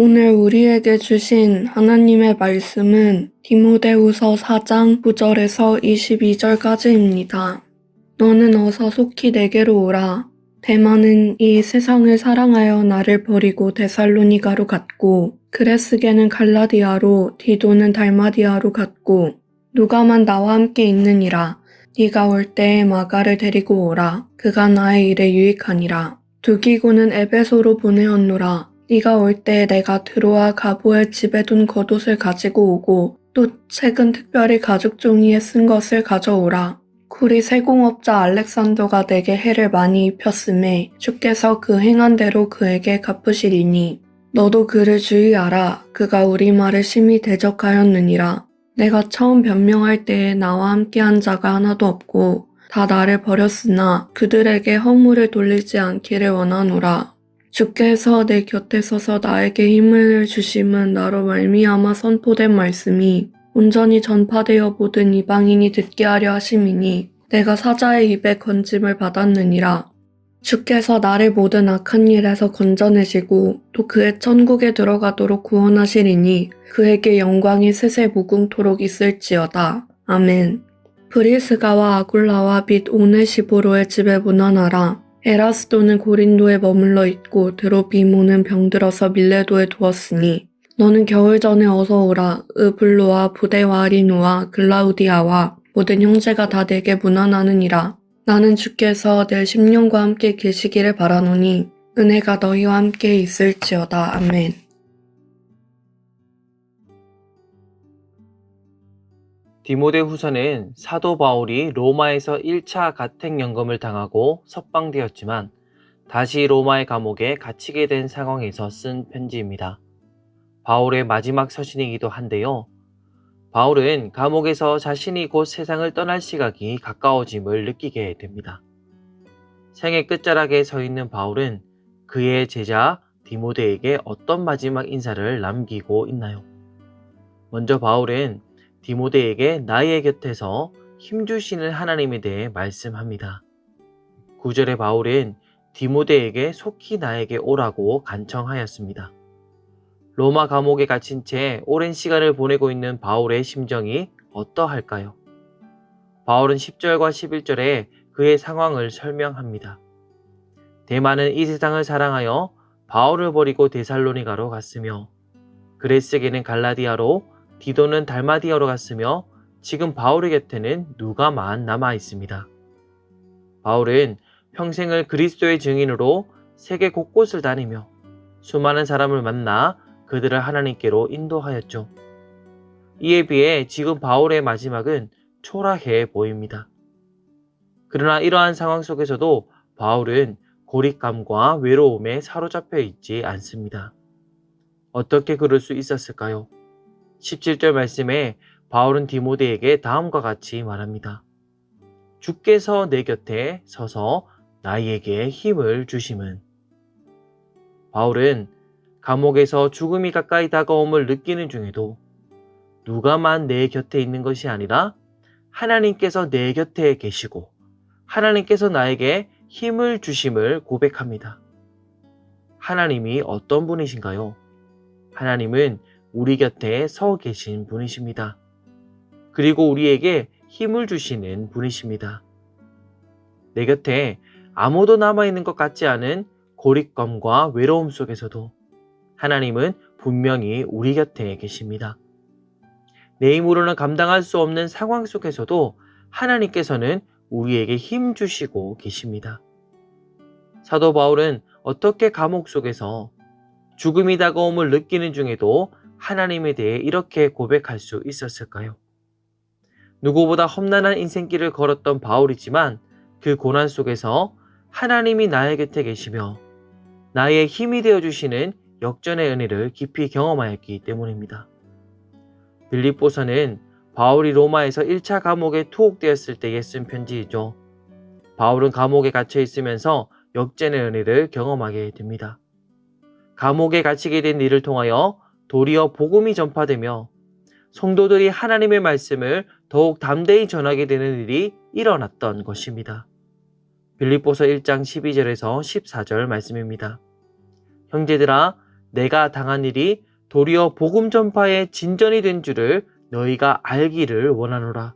오늘 우리에게 주신 하나님의 말씀은 디모데후서 4장 9절에서 22절까지입니다. 너는 어서 속히 내게로 오라. 대만은 이 세상을 사랑하여 나를 버리고 데살로니가로 갔고 그레스게는 갈라디아로 디도는 달마디아로 갔고 누가만 나와 함께 있느니라. 네가 올 때에 마가를 데리고 오라. 그가 나의 일에 유익하니라. 두기고는 에베소로 보내었노라. 네가 올 때에 내가 드로아 가보의 집에 둔 겉옷을 가지고 오고 또 책은 특별히 가죽 종이에 쓴 것을 가져오라. 쿠리 세공업자 알렉산더가 내게 해를 많이 입혔음에 주께서 그 행한 대로 그에게 갚으시리니 너도 그를 주의하라. 그가 우리 말을 심히 대적하였느니라. 내가 처음 변명할 때에 나와 함께한 자가 하나도 없고 다 나를 버렸으나 그들에게 허물을 돌리지 않기를 원하노라. 주께서 내 곁에 서서 나에게 힘을 주심은 나로 말미암아 선포된 말씀이 온전히 전파되어 모든 이방인이 듣게 하려 하심이니 내가 사자의 입에 건짐을 받았느니라. 주께서 나를 모든 악한 일에서 건져내시고 또 그의 천국에 들어가도록 구원하시리니 그에게 영광이 세세 무궁토록 있을지어다. 아멘. 브리스가와 아굴라와 및 오네시보로의 집에 문안하라. 에라스도는 고린도에 머물러 있고 드로비모는 병들어서 밀레도에 두었으니 너는 겨울 전에 어서 오라. 으블로와 부데와 리노와 글라우디아와 모든 형제가 다 내게 문안하느니라. 나는 주께서 내 심령과 함께 계시기를 바라노니 은혜가 너희와 함께 있을지어다. 아멘. 디모데 후서는 사도 바울이 로마에서 1차 가택연금을 당하고 석방되었지만 다시 로마의 감옥에 갇히게 된 상황에서 쓴 편지입니다. 바울의 마지막 서신이기도 한데요. 바울은 감옥에서 자신이 곧 세상을 떠날 시각이 가까워짐을 느끼게 됩니다. 생의 끝자락에 서 있는 바울은 그의 제자 디모데에게 어떤 마지막 인사를 남기고 있나요? 먼저 바울은 디모데에게 나의 곁에서 힘주시는 하나님에 대해 말씀합니다. 9절에 바울은 디모데에게 속히 나에게 오라고 간청하였습니다. 로마 감옥에 갇힌 채 오랜 시간을 보내고 있는 바울의 심정이 어떠할까요? 바울은 10절과 11절에 그의 상황을 설명합니다. 대만은 이 세상을 사랑하여 바울을 버리고 데살로니가로 갔으며 그레스게는 갈라디아로 디도는 달마디아로 갔으며 지금 바울의 곁에는 누가만 남아 있습니다. 바울은 평생을 그리스도의 증인으로 세계 곳곳을 다니며 수많은 사람을 만나 그들을 하나님께로 인도하였죠. 이에 비해 지금 바울의 마지막은 초라해 보입니다. 그러나 이러한 상황 속에서도 바울은 고립감과 외로움에 사로잡혀 있지 않습니다. 어떻게 그럴 수 있었을까요? 17절 말씀에 바울은 디모데에게 다음과 같이 말합니다. 주께서 내 곁에 서서 나에게 힘을 주심은 바울은 감옥에서 죽음이 가까이 다가옴을 느끼는 중에도 누가만 내 곁에 있는 것이 아니라 하나님께서 내 곁에 계시고 하나님께서 나에게 힘을 주심을 고백합니다. 하나님이 어떤 분이신가요? 하나님은 우리 곁에 서 계신 분이십니다. 그리고 우리에게 힘을 주시는 분이십니다. 내 곁에 아무도 남아있는 것 같지 않은 고립감과 외로움 속에서도 하나님은 분명히 우리 곁에 계십니다. 내 힘으로는 감당할 수 없는 상황 속에서도 하나님께서는 우리에게 힘 주시고 계십니다. 사도 바울은 어떻게 감옥 속에서 죽음이 다가옴을 느끼는 중에도 하나님에 대해 이렇게 고백할 수 있었을까요? 누구보다 험난한 인생길을 걸었던 바울이지만 그 고난 속에서 하나님이 나의 곁에 계시며 나의 힘이 되어 주시는 역전의 은혜를 깊이 경험하였기 때문입니다. 빌립보서는 바울이 로마에서 1차 감옥에 투옥되었을 때에 쓴 편지이죠. 바울은 감옥에 갇혀 있으면서 역전의 은혜를 경험하게 됩니다. 감옥에 갇히게 된 일을 통하여 도리어 복음이 전파되며 성도들이 하나님의 말씀을 더욱 담대히 전하게 되는 일이 일어났던 것입니다. 빌립보서 1장 12절에서 14절 말씀입니다. 형제들아 내가 당한 일이 도리어 복음 전파의 진전이 된 줄을 너희가 알기를 원하노라.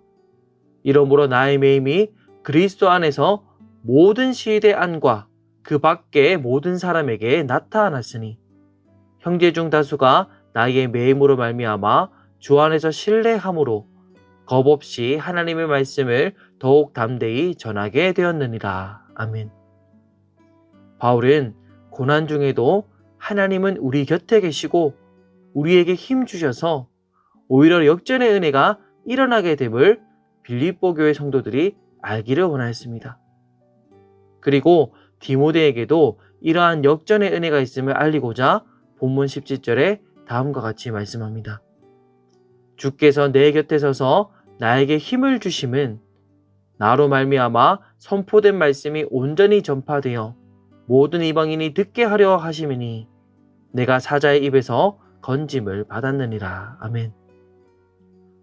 이러므로 나의 매임이 그리스도 안에서 모든 시대 안과 그 밖의 모든 사람에게 나타났으니 형제 중 다수가 나의 매임으로 말미암아 주 안에서 신뢰함으로 겁 없이 하나님의 말씀을 더욱 담대히 전하게 되었느니라. 아멘. 바울은 고난 중에도 하나님은 우리 곁에 계시고 우리에게 힘 주셔서 오히려 역전의 은혜가 일어나게 됨을 빌립보 교회 성도들이 알기를 원하였습니다. 그리고 디모데에게도 이러한 역전의 은혜가 있음을 알리고자 본문 17절에 다음과 같이 말씀합니다. 주께서 내 곁에 서서 나에게 힘을 주심은 나로 말미암아 선포된 말씀이 온전히 전파되어 모든 이방인이 듣게 하려 하심이니 내가 사자의 입에서 건짐을 받았느니라. 아멘.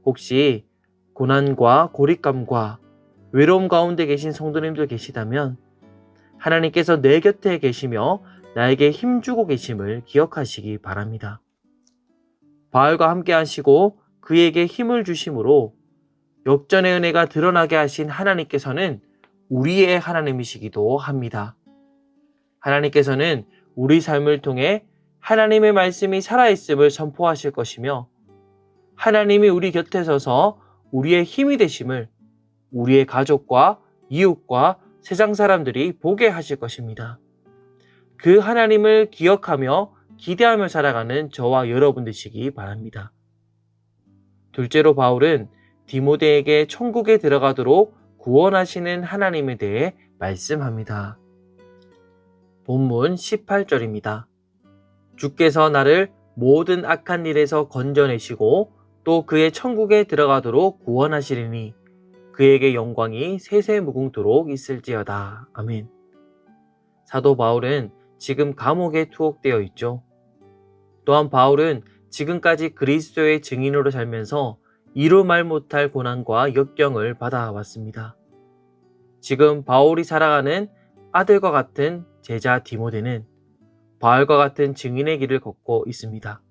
혹시 고난과 고립감과 외로움 가운데 계신 성도님들 계시다면 하나님께서 내 곁에 계시며 나에게 힘주고 계심을 기억하시기 바랍니다. 바알과 함께 하시고 그에게 힘을 주심으로 역전의 은혜가 드러나게 하신 하나님께서는 우리의 하나님이시기도 합니다. 하나님께서는 우리 삶을 통해 하나님의 말씀이 살아있음을 선포하실 것이며 하나님이 우리 곁에 서서 우리의 힘이 되심을 우리의 가족과 이웃과 세상 사람들이 보게 하실 것입니다. 그 하나님을 기억하며 기대하며 살아가는 저와 여러분 되시기 바랍니다. 둘째로 바울은 디모데에게 천국에 들어가도록 구원하시는 하나님에 대해 말씀합니다. 본문 18절입니다. 주께서 나를 모든 악한 일에서 건져내시고 또 그의 천국에 들어가도록 구원하시리니 그에게 영광이 세세무궁토록 있을지어다. 아멘. 사도 바울은 지금 감옥에 투옥되어 있죠. 또한 바울은 지금까지 그리스도의 증인으로 살면서 이루 말 못할 고난과 역경을 받아왔습니다. 지금 바울이 살아가는 아들과 같은 제자 디모데는 바울과 같은 증인의 길을 걷고 있습니다.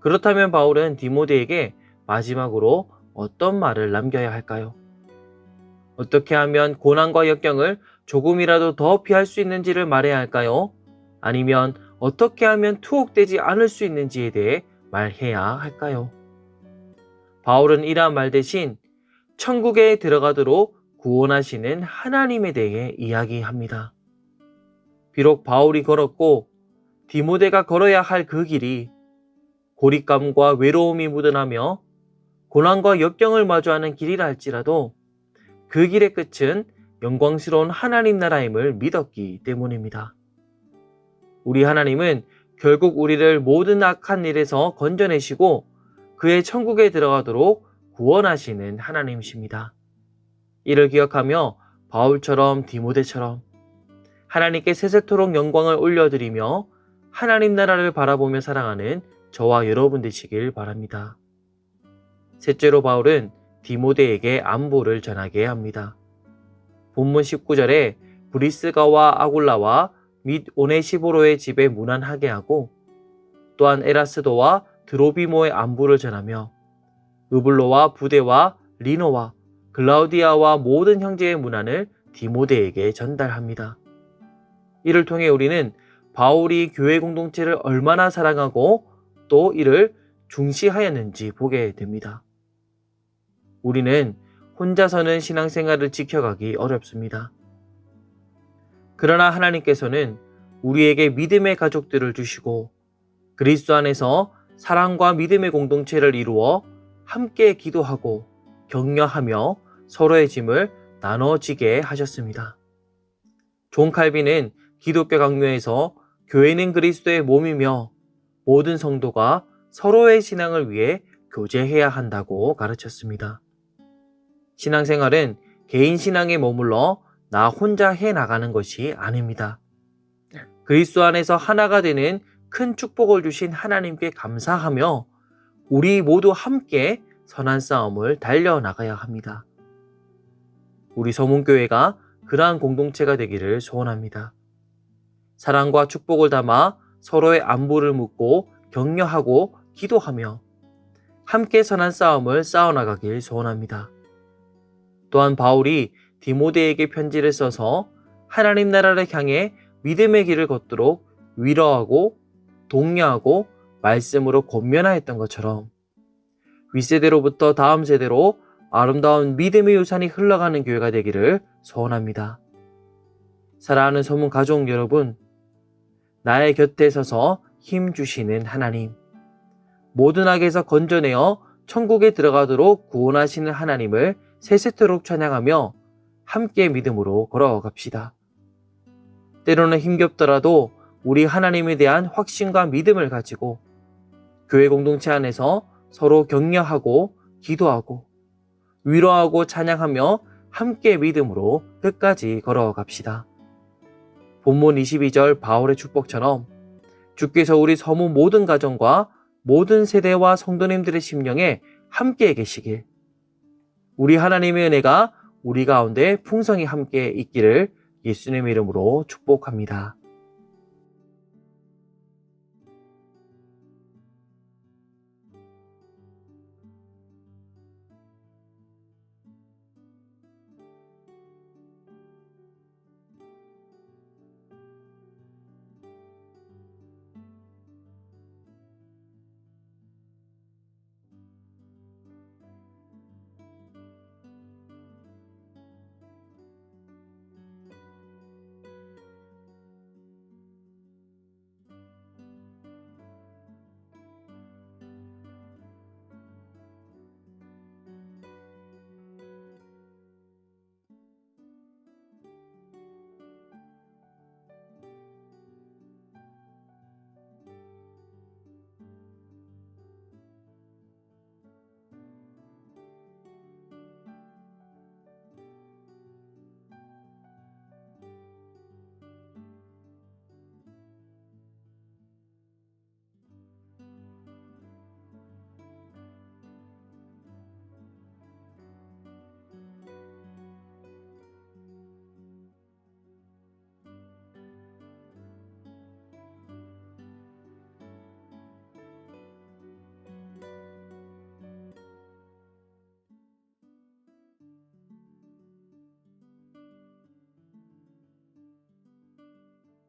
그렇다면 바울은 디모데에게 마지막으로 어떤 말을 남겨야 할까요? 어떻게 하면 고난과 역경을 조금이라도 더 피할 수 있는지를 말해야 할까요? 아니면 어떻게 하면 투옥되지 않을 수 있는지에 대해 말해야 할까요? 바울은 이러한 말 대신 천국에 들어가도록 구원하시는 하나님에 대해 이야기합니다. 비록 바울이 걸었고 디모데가 걸어야 할 그 길이 고립감과 외로움이 묻어나며 고난과 역경을 마주하는 길이라 할지라도 그 길의 끝은 영광스러운 하나님 나라임을 믿었기 때문입니다. 우리 하나님은 결국 우리를 모든 악한 일에서 건져내시고 그의 천국에 들어가도록 구원하시는 하나님이십니다. 이를 기억하며 바울처럼 디모데처럼 하나님께 세세토록 영광을 올려드리며 하나님 나라를 바라보며 살아가는 저와 여러분 되시길 바랍니다. 셋째로 바울은 디모데에게 안부를 전하게 합니다. 본문 19절에 브리스가와 아굴라와 및 오네시보로의 집에 문안하게 하고 또한 에라스도와 드로비모의 안부를 전하며 으블로와 부대와 리노와 글라우디아와 모든 형제의 문안을 디모데에게 전달합니다. 이를 통해 우리는 바울이 교회 공동체를 얼마나 사랑하고 또 이를 중시하였는지 보게 됩니다. 우리는 혼자서는 신앙생활을 지켜가기 어렵습니다. 그러나 하나님께서는 우리에게 믿음의 가족들을 주시고 그리스도 안에서 사랑과 믿음의 공동체를 이루어 함께 기도하고 격려하며 서로의 짐을 나눠지게 하셨습니다. 존 칼빈은 기독교 강요에서 교회는 그리스도의 몸이며 모든 성도가 서로의 신앙을 위해 교제해야 한다고 가르쳤습니다. 신앙생활은 개인 신앙에 머물러 나 혼자 해 나가는 것이 아닙니다. 그리스도 안에서 하나가 되는 큰 축복을 주신 하나님께 감사하며 우리 모두 함께 선한 싸움을 달려 나가야 합니다. 우리 서문교회가 그러한 공동체가 되기를 소원합니다. 사랑과 축복을 담아 서로의 안부를 묻고 격려하고 기도하며 함께 선한 싸움을 싸워나가길 소원합니다. 또한 바울이 디모데에게 편지를 써서 하나님 나라를 향해 믿음의 길을 걷도록 위로하고 독려하고 말씀으로 권면하였던 것처럼 윗세대로부터 다음 세대로 아름다운 믿음의 유산이 흘러가는 교회가 되기를 소원합니다. 사랑하는 소문 가족 여러분, 나의 곁에 서서 힘 주시는 하나님, 모든 악에서 건져내어 천국에 들어가도록 구원하시는 하나님을 세세토록 찬양하며 함께 믿음으로 걸어갑시다. 때로는 힘겹더라도 우리 하나님에 대한 확신과 믿음을 가지고 교회 공동체 안에서 서로 격려하고 기도하고 위로하고 찬양하며 함께 믿음으로 끝까지 걸어갑시다. 본문 22절 바울의 축복처럼 주께서 우리 서무 모든 가정과 모든 세대와 성도님들의 심령에 함께 계시길 우리 하나님의 은혜가 우리 가운데 풍성히 함께 있기를 예수님의 이름으로 축복합니다.